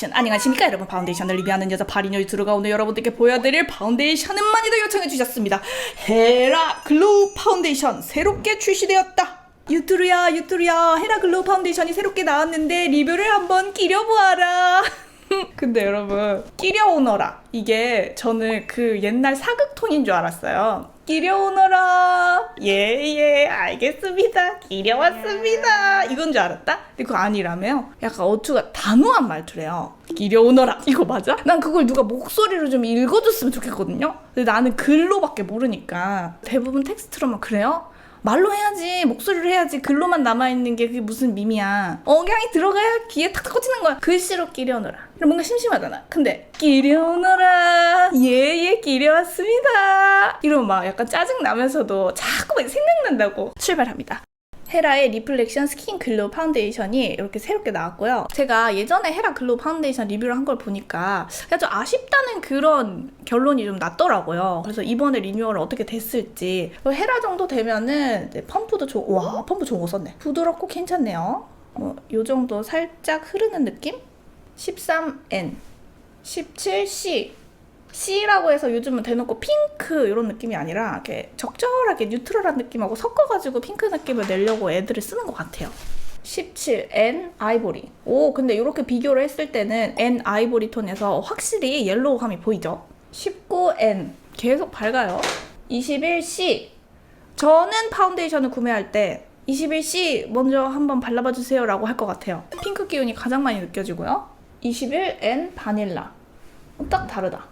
액션. 안녕하십니까 여러분. 파운데이션을 리뷰하는 여자 파리녀 유튜브가 오늘 여러분들께 보여드릴 파운데이션은 많이들 요청해 주셨습니다. 헤라 글로우 파운데이션 새롭게 출시되었다. 유튜브야 유튜브야. 헤라 글로우 파운데이션이 새롭게 나왔는데 리뷰를 한번 끼려보아라. 근데 여러분 끼려오너라. 이게 저는 그 옛날 사극톤인 줄 알았어요 끼려오너라. 예 예 알겠습니다. 끼려왔습니다. 이건 줄 알았다? 근데 그거 아니라며 약간 어투가 단호한 말투래요. 끼려오너라. 이거 맞아? 난 그걸 누가 목소리로 좀 읽어줬으면 좋겠거든요? 근데 나는 글로밖에 모르니까 대부분 텍스트로만 그래요? 말로 해야지 목소리로 해야지 글로만 남아있는 게 그게 무슨 밈이야. 억양이 들어가야 귀에 탁탁 꽂히는 거야. 글씨로 이런 뭔가 심심하잖아. 근데 끼려오너라. 예예 끼려왔습니다. 이러면 막 약간 짜증나면서도 자꾸 막 생각난다고 출발합니다 헤라의 리플렉션 스킨 글로우 파운데이션이 이렇게 새롭게 나왔고요. 제가 예전에 헤라 글로우 파운데이션 리뷰를 한 걸 보니까 좀 아쉽다는 그런 결론이 좀 났더라고요. 그래서 이번에 리뉴얼을 어떻게 됐을지 헤라 정도 되면은 펌프도 좋, 와 펌프 좋은 거 썼네. 부드럽고 괜찮네요. 뭐요 정도 살짝 흐르는 느낌? 13N, 17C, C라고 해서 요즘은 대놓고 핑크 이런 느낌이 아니라 이렇게 적절하게 뉴트럴한 느낌하고 섞어가지고 핑크 느낌을 내려고 애들을 쓰는 것 같아요. 17N 아이보리. 오, 근데 이렇게 비교를 했을 때는 N 아이보리 톤에서 확실히 옐로우함이 보이죠? 19N 계속 밝아요. 21C 저는 파운데이션을 구매할 때 21C 먼저 한번 발라봐 주세요라고 할 것 같아요. 핑크 기운이 가장 많이 느껴지고요. 21N 바닐라. 딱 다르다.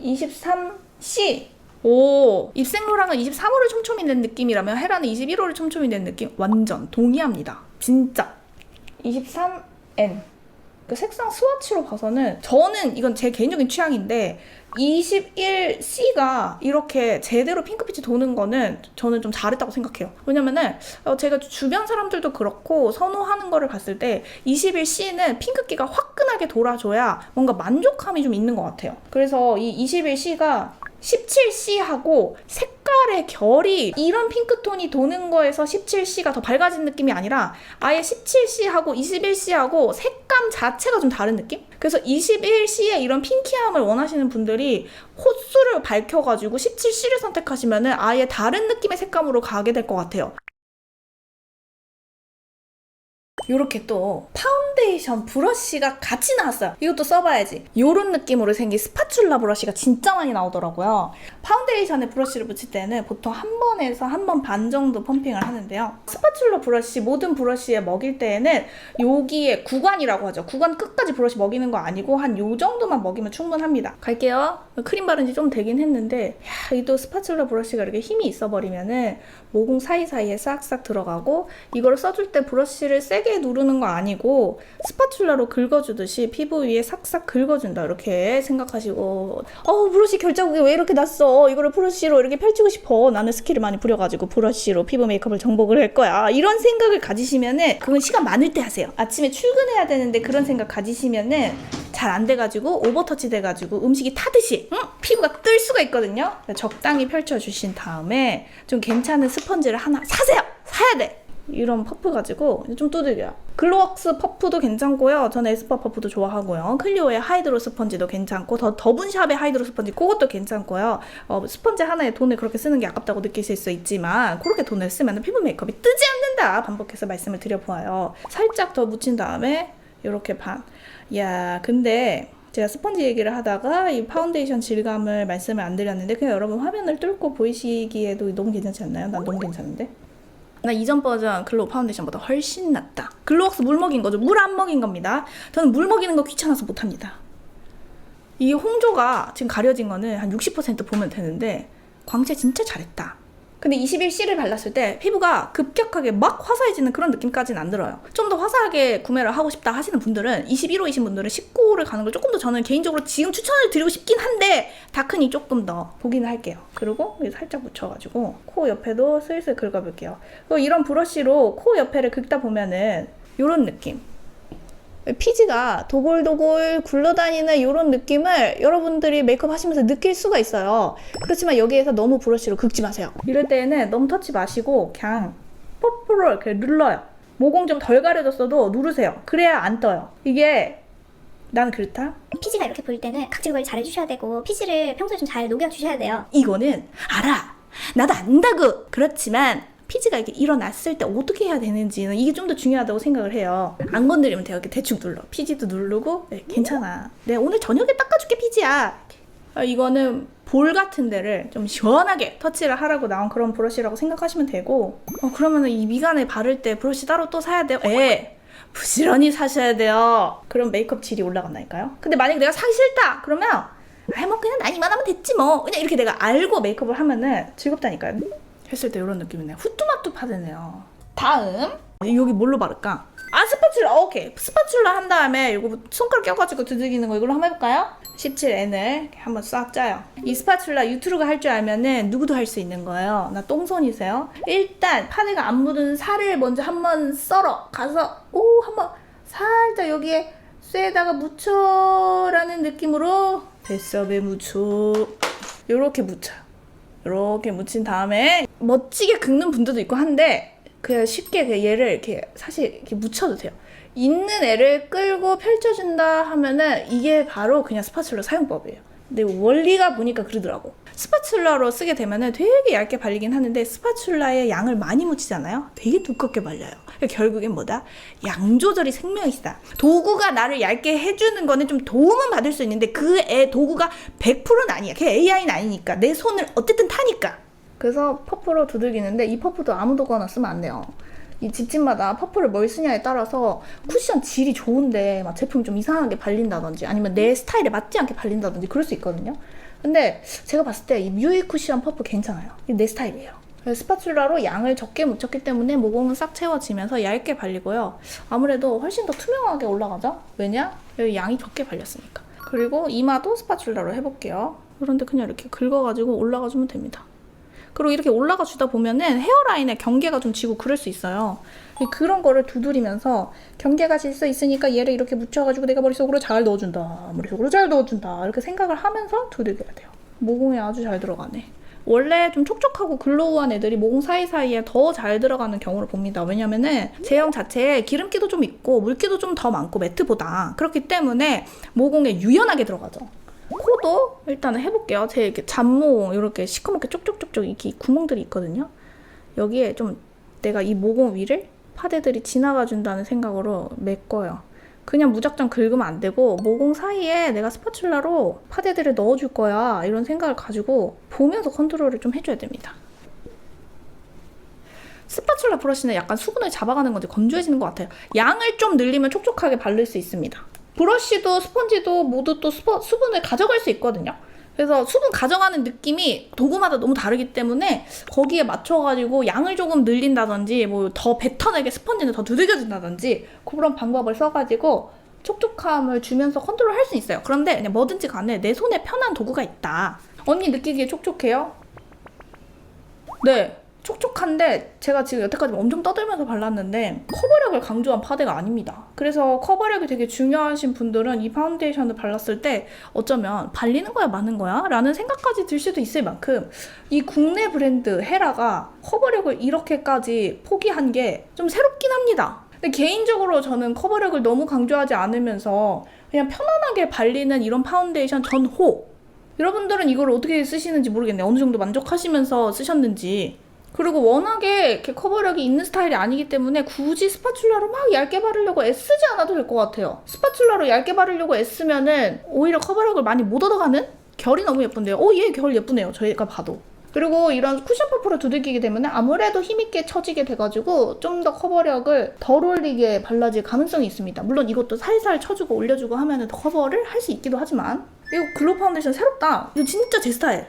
23C. 오, 입생로랑은 23호를 촘촘히 낸 느낌이라면 헤라는 21호를 촘촘히 낸 느낌 완전 동의합니다. 진짜. 23N. 그 색상 스와치로 봐서는 저는 이건 제 개인적인 취향인데 21C가 이렇게 제대로 핑크빛이 도는 거는 저는 좀 잘했다고 생각해요. 왜냐면은 어, 제가 주변 사람들도 그렇고 선호하는 거를 봤을 때 21C는 핑크기가 화끈하게 돌아줘야 뭔가 만족감이 좀 있는 것 같아요. 그래서 이 21C가 17C하고 색깔의 결이 이런 핑크톤이 도는 거에서 17C가 더 밝아진 느낌이 아니라 아예 17C하고 21C하고 색감 자체가 좀 다른 느낌? 그래서 21C의 이런 핑키함을 원하시는 분들이 호수를 밝혀가지고 17C를 선택하시면은 아예 다른 느낌의 색감으로 가게 될 것 같아요. 요렇게 또 파운데이션 브러쉬가 같이 나왔어요. 이것도 써봐야지. 요런 느낌으로 생긴 스파츌라 브러쉬가 진짜 많이 나오더라고요. 파운데이션에 브러쉬를 붙일 때는 보통 한 번에서 한 번 반 정도 펌핑을 하는데요. 스파츌라 브러쉬 모든 브러쉬에 먹일 때에는 여기에 구간이라고 하죠. 구간 끝까지 브러쉬 먹이는 거 아니고 한 요 정도만 먹이면 충분합니다. 갈게요. 크림 바른 지 좀 되긴 했는데 야, 이 또 스파츌라 브러쉬가 이렇게 힘이 있어 버리면은 모공 사이사이에 싹싹 들어가고 이걸 써줄 때 브러쉬를 세게 누르는 거 아니고 스파츌라로 긁어주듯이 피부 위에 싹싹 긁어준다. 이렇게 생각하시고 어 브러쉬 결자국이 왜 이렇게 났어? 이거를 브러쉬로 이렇게 펼치고 싶어. 나는 스킬을 많이 부려가지고 브러쉬로 피부 메이크업을 정복을 할 거야. 이런 생각을 가지시면은 그건 시간 많을 때 하세요. 아침에 출근해야 되는데 그런 생각 가지시면은 잘 안 돼가지고 오버터치 돼가지고 음식이 타듯이 응? 피부가 뜰 수가 있거든요 적당히 펼쳐주신 다음에 좀 괜찮은 스펀지를 하나 사세요 사야 돼 이런 퍼프 가지고 좀 두들겨요. 글로웍스 퍼프도 괜찮고요. 저는 에스쁘아 퍼프도 좋아하고요. 클리오의 하이드로 스펀지도 괜찮고 더 더분샵의 하이드로 스펀지 그것도 괜찮고요. 어, 스펀지 하나에 돈을 그렇게 쓰는 게 아깝다고 느끼실 수 있지만 그렇게 돈을 쓰면 피부 메이크업이 뜨지 않는다 반복해서 말씀을 드려보아요. 살짝 더 묻힌 다음에 이렇게 반. 야 근데 제가 스펀지 얘기를 하다가 이 파운데이션 질감을 말씀을 안 드렸는데 그냥 여러분 화면을 뚫고 보이시기에도 너무 괜찮지 않나요? 난 너무 괜찮은데? 나 이전 버전 글로우 파운데이션보다 훨씬 낫다. 글로웍스 물 먹인 거죠. 물 안 먹인 겁니다. 저는 물 먹이는 거 귀찮아서 못 합니다. 이 홍조가 지금 가려진 거는 한 60% 보면 되는데 광채 진짜 잘했다. 근데 21C를 발랐을 때 피부가 급격하게 막 화사해지는 그런 느낌까지는 안 들어요. 좀 더 화사하게 구매를 하고 싶다 하시는 분들은 21호이신 분들은 19호를 가는 걸 조금 더 저는 개인적으로 지금 추천을 드리고 싶긴 한데 다크니 조금 더 보기는 할게요. 그리고 살짝 묻혀가지고 코 옆에도 슬슬 긁어볼게요. 이런 브러쉬로 코 옆에를 긁다 보면은 이런 느낌. 피지가 도골도골 굴러다니는 이런 느낌을 여러분들이 메이크업 하시면서 느낄 수가 있어요. 그렇지만 여기에서 너무 브러쉬로 긁지 마세요. 이럴 때에는 너무 터치 마시고 그냥 뽀뽀로 이렇게 눌러요. 모공 좀 덜 가려졌어도 누르세요. 그래야 안 떠요. 이게 나는 그렇다. 피지가 이렇게 보일 때는 각질 관리 잘 해주셔야 되고 피지를 평소에 좀 잘 녹여주셔야 돼요. 이거는 알아. 나도 안다고. 그렇지만 피지가 이렇게 일어났을 때 어떻게 해야 되는지는 이게 좀 더 중요하다고 생각을 해요. 안 건드리면 돼요. 이렇게 대충 눌러. 피지도 누르고 네, 괜찮아. 내가 오늘 저녁에 닦아줄게 피지야. 아, 이거는 볼 같은 데를 좀 시원하게 터치를 하라고 나온 그런 브러쉬라고 생각하시면 되고 어, 그러면은 이 미간에 바를 때 브러쉬 따로 또 사야 돼요? 예. 부지런히 사셔야 돼요. 그럼 메이크업 질이 올라간다니까요. 근데 만약에 내가 사기 싫다 그러면 아이 뭐 그냥 난 이만하면 됐지 뭐 그냥 이렇게 내가 알고 메이크업을 하면은 즐겁다니까요. 했을 때 이런 느낌이네요. 후뚜마뚜하드네요. 다음 여기 뭘로 바를까? 아 스파츌라 오케이 스파츌라 한 다음에 이거 손가락 껴가지고 두들기는 거 이걸로 한번 해볼까요? 17N을 한번 싹 짜요. 이 스파츌라 유튜브가 할 줄 알면은 누구도 할 수 있는 거예요. 나 똥손이세요? 일단 파데가 안 묻은 살을 먼저 한번 썰어 가서 오 한번 살짝 여기에 쇠에다가 묻혀라는 느낌으로 뱃섭에 묻혀 요렇게 묻혀요. 이렇게 묻힌 다음에 멋지게 긁는 분들도 있고 한데 그냥 쉽게 그냥 얘를 이렇게 사실 이렇게 묻혀도 돼요. 있는 애를 끌고 펼쳐준다 하면은 이게 바로 그냥 스파츌라 사용법이에요. 근데 원리가 보니까 그러더라고. 스파츌라로 쓰게 되면은 되게 얇게 발리긴 하는데 스파츌라의 양을 많이 묻히잖아요. 되게 두껍게 발려요. 그러니까 결국엔 뭐다? 양 조절이 생명이다. 도구가 나를 얇게 해주는 거는 좀 도움은 받을 수 있는데 그 애 도구가 100%는 아니야. 걔 AI는 아니니까 내 손을 어쨌든 타니까. 그래서 퍼프로 두들기는데 이 퍼프도 아무도거나 쓰면 안 돼요. 이 집집마다 퍼프를 뭘 쓰냐에 따라서 쿠션 질이 좋은데 막 제품이 좀 이상하게 발린다든지 아니면 내 스타일에 맞지 않게 발린다든지 그럴 수 있거든요. 근데 제가 봤을 때 이 뮤이 쿠션 퍼프 괜찮아요. 이게 내 스타일이에요. 스파츌라로 양을 적게 묻혔기 때문에 모공은 싹 채워지면서 얇게 발리고요. 아무래도 훨씬 더 투명하게 올라가죠? 왜냐? 양이 적게 발렸으니까. 그리고 이마도 스파츌라로 해볼게요. 그런데 그냥 이렇게 긁어가지고 올라가주면 됩니다. 그리고 이렇게 올라가 주다 보면은 헤어라인에 경계가 좀 지고 그럴 수 있어요. 그런 거를 두드리면서 경계가 질 수 있으니까 얘를 이렇게 묻혀가지고 내가 머릿속으로 잘 넣어준다. 머릿속으로 잘 넣어준다. 이렇게 생각을 하면서 두들겨야 돼요. 모공에 아주 잘 들어가네. 원래 좀 촉촉하고 글로우한 애들이 모공 사이사이에 더 잘 들어가는 경우를 봅니다. 왜냐면은 제형 자체에 기름기도 좀 있고 물기도 좀 더 많고 매트보다 그렇기 때문에 모공에 유연하게 들어가죠. 코도 일단은 해볼게요. 제 이렇게 잡모 이렇게 시커멓게 쪽쪽쪽쪽 이렇게 구멍들이 있거든요. 여기에 좀 내가 이 모공 위를 파데들이 지나가 준다는 생각으로 메꿔요. 그냥 무작정 긁으면 안 되고 모공 사이에 내가 스파츌라로 파데들을 넣어줄 거야 이런 생각을 가지고 보면서 컨트롤을 좀 해줘야 됩니다. 스파츌라 브러쉬는 약간 수분을 잡아가는 건데 건조해지는 것 같아요. 양을 좀 늘리면 촉촉하게 바를 수 있습니다. 브러쉬도 스펀지도 모두 또 스퍼, 수분을 가져갈 수 있거든요. 그래서 수분 가져가는 느낌이 도구마다 너무 다르기 때문에 거기에 맞춰가지고 양을 조금 늘린다든지 뭐 더 뱉어내게 스펀지는 더 두들겨준다든지 그런 방법을 써가지고 촉촉함을 주면서 컨트롤 할 수 있어요. 그런데 그냥 뭐든지 간에 내 손에 편한 도구가 있다. 언니 느끼기에 촉촉해요? 네. 촉촉한데 제가 지금 여태까지 엄청 떠들면서 발랐는데 커버력을 강조한 파데가 아닙니다. 그래서 커버력이 되게 중요하신 분들은 이 파운데이션을 발랐을 때 어쩌면 발리는 거야 마는 거야? 라는 생각까지 들 수도 있을 만큼 이 국내 브랜드 헤라가 커버력을 이렇게까지 포기한 게 좀 새롭긴 합니다. 근데 개인적으로 저는 커버력을 너무 강조하지 않으면서 그냥 편안하게 발리는 이런 파운데이션 전호 여러분들은 이걸 어떻게 쓰시는지 모르겠네요. 어느 정도 만족하시면서 쓰셨는지. 그리고 워낙에 이렇게 커버력이 있는 스타일이 아니기 때문에 굳이 스파츌라로 막 얇게 바르려고 애쓰지 않아도 될 것 같아요. 스파츌라로 얇게 바르려고 애쓰면은 오히려 커버력을 많이 못 얻어가는? 결이 너무 예쁜데요. 오, 얘 결 예쁘네요. 저희가 봐도. 그리고 이런 쿠션 퍼프로 두들기게 되면 아무래도 힘있게 쳐지게 돼가지고 좀 더 커버력을 덜 올리게 발라질 가능성이 있습니다. 물론 이것도 살살 쳐주고 올려주고 하면 더 커버를 할 수 있기도 하지만 이거 글로우 파운데이션 새롭다. 이거 진짜 제 스타일.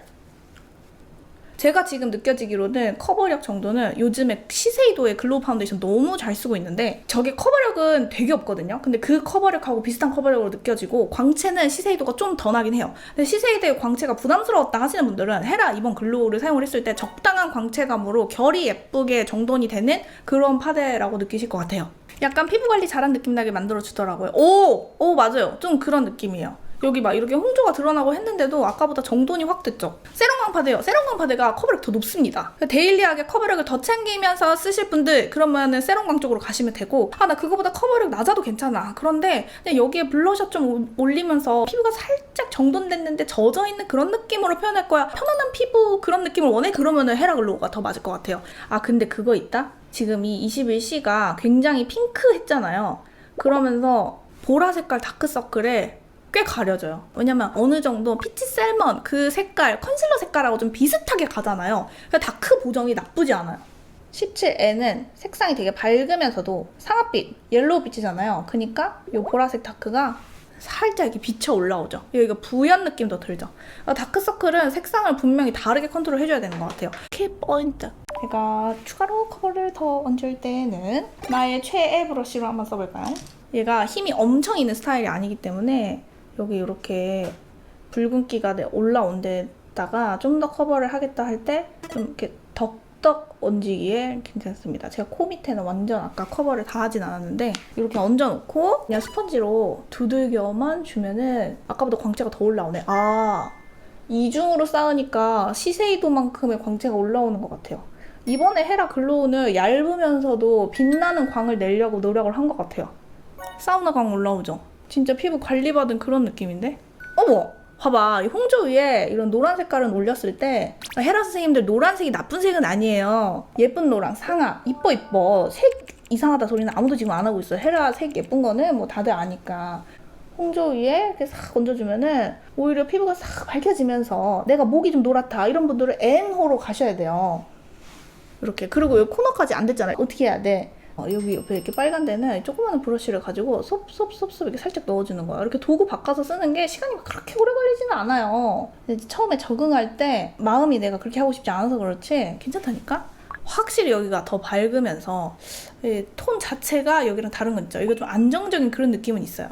제가 지금 느껴지기로는 커버력 정도는 요즘에 시세이도의 글로우 파운데이션 너무 잘 쓰고 있는데 저게 커버력은 되게 없거든요. 근데 그 커버력하고 비슷한 커버력으로 느껴지고 광채는 시세이도가 좀 더 나긴 해요. 근데 시세이도의 광채가 부담스러웠다 하시는 분들은 헤라 이번 글로우를 사용을 했을 때 적당한 광채감으로 결이 예쁘게 정돈이 되는 그런 파데라고 느끼실 것 같아요. 약간 피부 관리 잘한 느낌 나게 만들어 주더라고요. 오! 오, 맞아요. 좀 그런 느낌이에요. 여기 막 이렇게 홍조가 드러나고 했는데도 아까보다 정돈이 확 됐죠. 세럼 광파데요. 세럼 광파데가 커버력 더 높습니다. 데일리하게 커버력을 더 챙기면서 쓰실 분들 그러면은 세럼 광 쪽으로 가시면 되고 아 나 그거보다 커버력 낮아도 괜찮아. 그런데 여기에 블러셔 좀 올- 올리면서 피부가 살짝 정돈됐는데 젖어 있는 그런 느낌으로 표현할 거야. 편안한 피부 그런 느낌을 원해? 그러면은 헤라글로우가 더 맞을 것 같아요. 아 근데 그거 있다? 지금 이 21C가 굉장히 핑크했잖아요. 그러면서 보라 색깔 다크서클에 꽤 가려져요. 왜냐면 어느 정도 피치 셀먼 그 색깔, 컨실러 색깔하고 좀 비슷하게 가잖아요. 그래서 다크 보정이 나쁘지 않아요. 17N은 색상이 되게 밝으면서도 상아빛, 옐로우 빛이잖아요. 그러니까 이 보라색 다크가 살짝 이렇게 비쳐 올라오죠. 여기가 부연 느낌도 들죠. 어, 다크서클은 색상을 분명히 다르게 컨트롤 해줘야 되는 것 같아요. 키 포인트. 제가 추가로 커버를 더 얹을 때는 나의 최애 브러쉬로 한번 써볼까요? 얘가 힘이 엄청 있는 스타일이 아니기 때문에 여기 이렇게 붉은기가 내- 올라온 데다가 좀 더 커버를 하겠다 할 때 좀 이렇게 덕덕 얹기에 괜찮습니다. 제가 코 밑에는 완전 아까 커버를 다 하진 않았는데 이렇게 얹어놓고 그냥 스펀지로 두들겨만 주면은 아까보다 광채가 더 올라오네. 아 이중으로 쌓으니까 시세이도만큼의 광채가 올라오는 것 같아요. 이번에 헤라 글로우는 얇으면서도 빛나는 광을 내려고 노력을 한 것 같아요. 사우나 광 올라오죠? 진짜 피부 관리받은 그런 느낌인데? 어머! 봐봐. 이 홍조 위에 이런 노란 색깔은 올렸을 때 헤라 선생님들 노란색이 나쁜 색은 아니에요. 예쁜 노랑, 상아, 이뻐 이뻐. 색 이상하다 소리는 아무도 지금 안 하고 있어요. 헤라 색 예쁜 거는 뭐 다들 아니까. 홍조 위에 이렇게 싹 얹어주면은 오히려 피부가 싹 밝혀지면서 내가 목이 좀 노랗다 이런 분들은 N호로 가셔야 돼요. 이렇게 그리고 여기 코너까지 안 됐잖아요. 어떻게 해야 돼? 어, 여기 옆에 이렇게 빨간 데는 조그마한 브러쉬를 가지고 쏙쏙쏙쏙 이렇게 살짝 넣어주는 거야. 이렇게 도구 바꿔서 쓰는 게 시간이 막 그렇게 오래 걸리지는 않아요. 처음에 적응할 때 마음이 내가 그렇게 하고 싶지 않아서 그렇지 괜찮다니까? 확실히 여기가 더 밝으면서 이톤 자체가 여기랑 다른 거 있죠. 이거 좀 안정적인 그런 느낌은 있어요.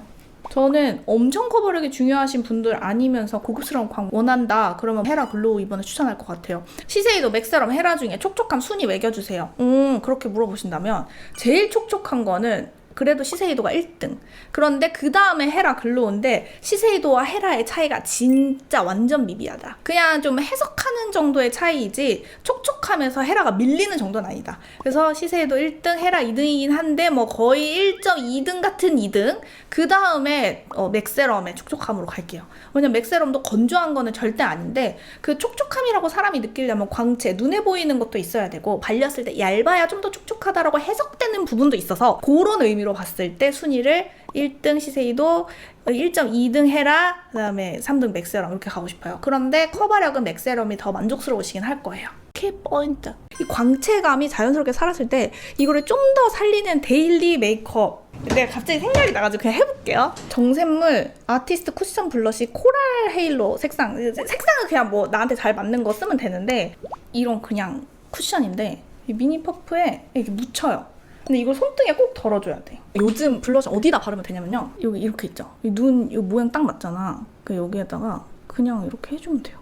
저는 엄청 커버력이 중요하신 분들 아니면서 고급스러운 광 원한다 그러면 헤라 글로우 이번에 추천할 것 같아요. 시세이도 맥세럼 헤라 중에 촉촉함 순위 매겨주세요. 음 그렇게 물어보신다면 제일 촉촉한 거는 그래도 시세이도가 1등. 그런데 그 다음에 헤라 글로우인데 시세이도와 헤라의 차이가 진짜 완전 미비하다. 그냥 좀 해석하는 정도의 차이이지 촉촉하면서 헤라가 밀리는 정도는 아니다. 그래서 시세이도 1등 헤라 2등이긴 한데 뭐 거의 1.2등 같은 2등. 그 다음에 어, 맥세럼의 촉촉함으로 갈게요. 왜냐면 맥세럼도 건조한 거는 절대 아닌데 그 촉촉함이라고 사람이 느끼려면 광채, 눈에 보이는 것도 있어야 되고 발렸을 때 얇아야 좀 더 촉촉하다라고 해석 되는 부분도 있어서 그런 의미로 봤을 때 순위를 1등 시세이도 1.2등 헤라 그다음에 3등 맥세럼 이렇게 가고 싶어요. 그런데 커버력은 맥세럼이 더 만족스러우시긴 할 거예요. 키 포인트. 이 광채감이 자연스럽게 살았을 때 이거를 좀 더 살리는 데일리 메이크업. 내가 갑자기 생각이 나가지고 그냥 해볼게요. 정샘물 아티스트 쿠션 블러쉬 코랄 헤일로 색상. 색상은 그냥 뭐 나한테 잘 맞는 거 쓰면 되는데 이런 그냥 쿠션인데 이 미니 퍼프에 이렇게 묻혀요. 근데 이걸 손등에 꼭 덜어줘야 돼. 요즘 블러셔 어디다 바르면 되냐면요. 여기 이렇게 있죠. 이 눈, 이 모양 딱 맞잖아. 그 여기에다가 그냥 이렇게 해주면 돼요.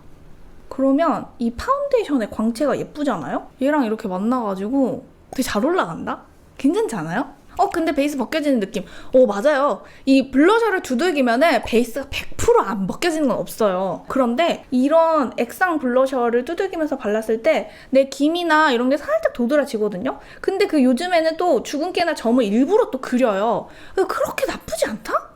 그러면 이 파운데이션의 광채가 예쁘잖아요? 얘랑 이렇게 만나가지고 되게 잘 올라간다? 괜찮지 않아요? 어 근데 베이스 벗겨지는 느낌 어 맞아요 이 블러셔를 두들기면은 베이스가 100%안 벗겨지는 건 없어요 그런데 이런 액상 블러셔를 두들기면서 발랐을 때 내 김이나 이런 게 살짝 도드라지거든요 근데 그 요즘에는 또 주근깨나 점을 일부러 또 그려요 그렇게 나쁘지 않다?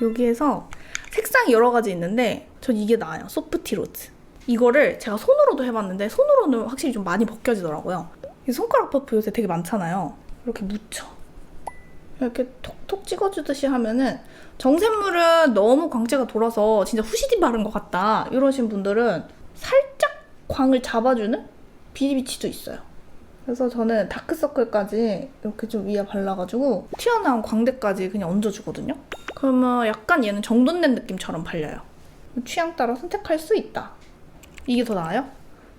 여기에서 색상이 여러 가지 있는데 전 이게 나아요 소프티 로즈 이거를 제가 손으로도 해봤는데 손으로는 확실히 좀 많이 벗겨지더라고요. 이 손가락 퍼프 요새 되게 많잖아요. 이렇게 묻혀. 이렇게 톡톡 찍어주듯이 하면은 정샘물은 너무 광채가 돌아서 진짜 후시딘 바른 것 같다 이러신 분들은 살짝 광을 잡아주는 비비치도 있어요. 그래서 저는 다크서클까지 이렇게 좀 위에 발라가지고 튀어나온 광대까지 그냥 얹어주거든요. 그러면 약간 얘는 정돈된 느낌처럼 발려요. 취향 따라 선택할 수 있다. 이게 더 나아요?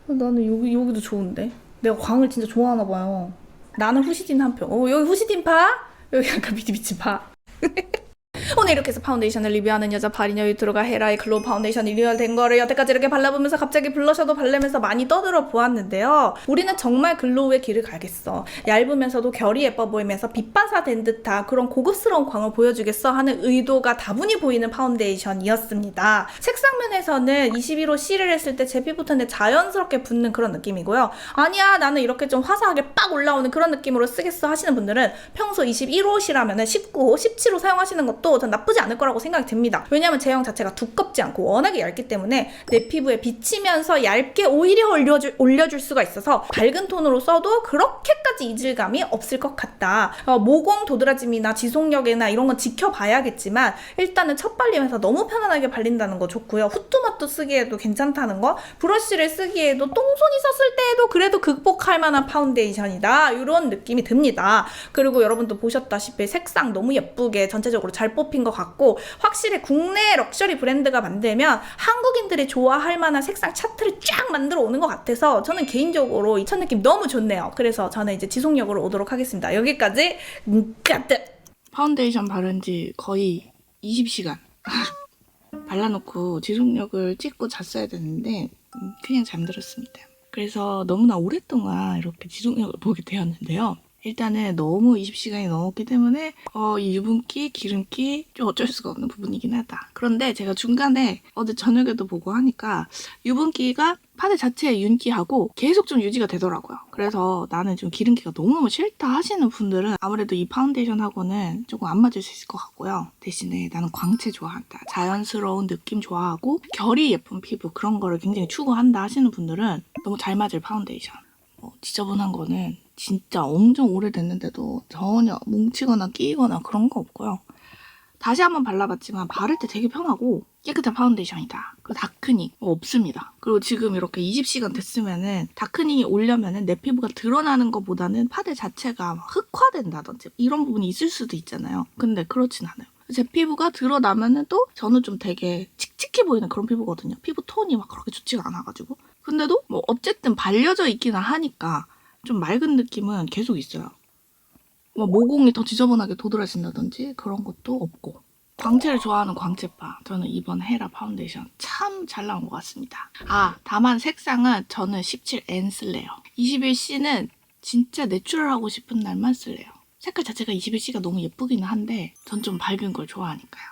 나는 여기 여기도 좋은데. 내가 광을 진짜 좋아하나 봐요. 나는 후시딘 한 표. 어, 여기 후시딘 파? 여기 약간 비치비치 파. 오늘 이렇게 해서 파운데이션을 리뷰하는 여자 바리녀 유튜브가 헤라의 글로우 파운데이션이 리얼된 거를 여태까지 이렇게 발라보면서 갑자기 블러셔도 바르면서 많이 떠들어 보았는데요. 우리는 정말 글로우의 길을 가겠어. 얇으면서도 결이 예뻐 보이면서 빛반사된 듯한 그런 고급스러운 광을 보여주겠어 하는 의도가 다분히 보이는 파운데이션이었습니다. 색상 면에서는 21호 C를 했을 때 제 피부톤에 자연스럽게 붙는 그런 느낌이고요. 아니야 나는 이렇게 좀 화사하게 빡 올라오는 그런 느낌으로 쓰겠어 하시는 분들은 평소 21호시라면 19호, 17호 사용하시는 것도 전 나쁘지 않을 거라고 생각이 듭니다. 왜냐하면 제형 자체가 두껍지 않고 워낙에 얇기 때문에 내 피부에 비치면서 얇게 오히려 올려줄, 올려줄 수가 있어서 밝은 톤으로 써도 그렇게까지 이질감이 없을 것 같다. 어, 모공 도드라짐이나 지속력이나 이런 건 지켜봐야겠지만 일단은 첫 발림에서 너무 편안하게 발린다는 거 좋고요. 후투마투 쓰기에도 괜찮다는 거 브러쉬를 쓰기에도 똥손이 썼을 때에도 그래도 극복할 만한 파운데이션이다. 이런 느낌이 듭니다. 그리고 여러분도 보셨다시피 색상 너무 예쁘게 전체적으로 잘 뽑힌 것 같고 확실히 국내 럭셔리 브랜드가 만들면 한국인들이 좋아할 만한 색상 차트를 쫙 만들어 오는 것 같아서 저는 개인적으로 이 첫 느낌 너무 좋네요. 그래서 저는 이제 지속력으로 오도록 하겠습니다. 여기까지 가득! 파운데이션 바른 지 거의 20시간 발라놓고 지속력을 찍고 잤어야 되는데 음, 그냥 잠들었습니다. 그래서 너무나 오랫동안 이렇게 지속력을 보게 되었는데요. 일단은 너무 20시간이 넘었기 때문에 어, 이 유분기, 기름기 좀 어쩔 수가 없는 부분이긴 하다. 그런데 제가 중간에 어제 저녁에도 보고 하니까 유분기가 파데 자체의 윤기하고 계속 좀 유지가 되더라고요. 그래서 나는 좀 기름기가 너무너무 싫다 하시는 분들은 아무래도 이 파운데이션하고는 조금 안 맞을 수 있을 것 같고요. 대신에 나는 광채 좋아한다. 자연스러운 느낌 좋아하고 결이 예쁜 피부 그런 거를 굉장히 추구한다 하시는 분들은 너무 잘 맞을 파운데이션. 어, 지저분한 거는 진짜 엄청 오래됐는데도 전혀 뭉치거나 끼거나 그런 거 없고요. 다시 한번 발라봤지만 바를 때 되게 편하고 깨끗한 파운데이션이다. 그 다크닝 없습니다. 그리고 지금 이렇게 20시간 됐으면은 다크닝이 오려면은 내 피부가 드러나는 것보다는 파데 자체가 막 흑화된다든지 이런 부분이 있을 수도 있잖아요. 근데 그렇진 않아요. 제 피부가 드러나면은 또 저는 좀 되게 칙칙해 보이는 그런 피부거든요. 피부 톤이 막 그렇게 좋지가 않아가지고. 근데도 뭐 어쨌든 발려져 있기는 하니까 좀 맑은 느낌은 계속 있어요. 뭐 모공이 더 지저분하게 도드라진다든지 그런 것도 없고. 광채를 좋아하는 광채파 저는 이번 헤라 파운데이션 참 잘 나온 것 같습니다. 아 다만 색상은 저는 17N 쓸래요. 21C는 진짜 내추럴하고 싶은 날만 쓸래요. 색깔 자체가 21C가 너무 예쁘기는 한데 전 좀 밝은 걸 좋아하니까요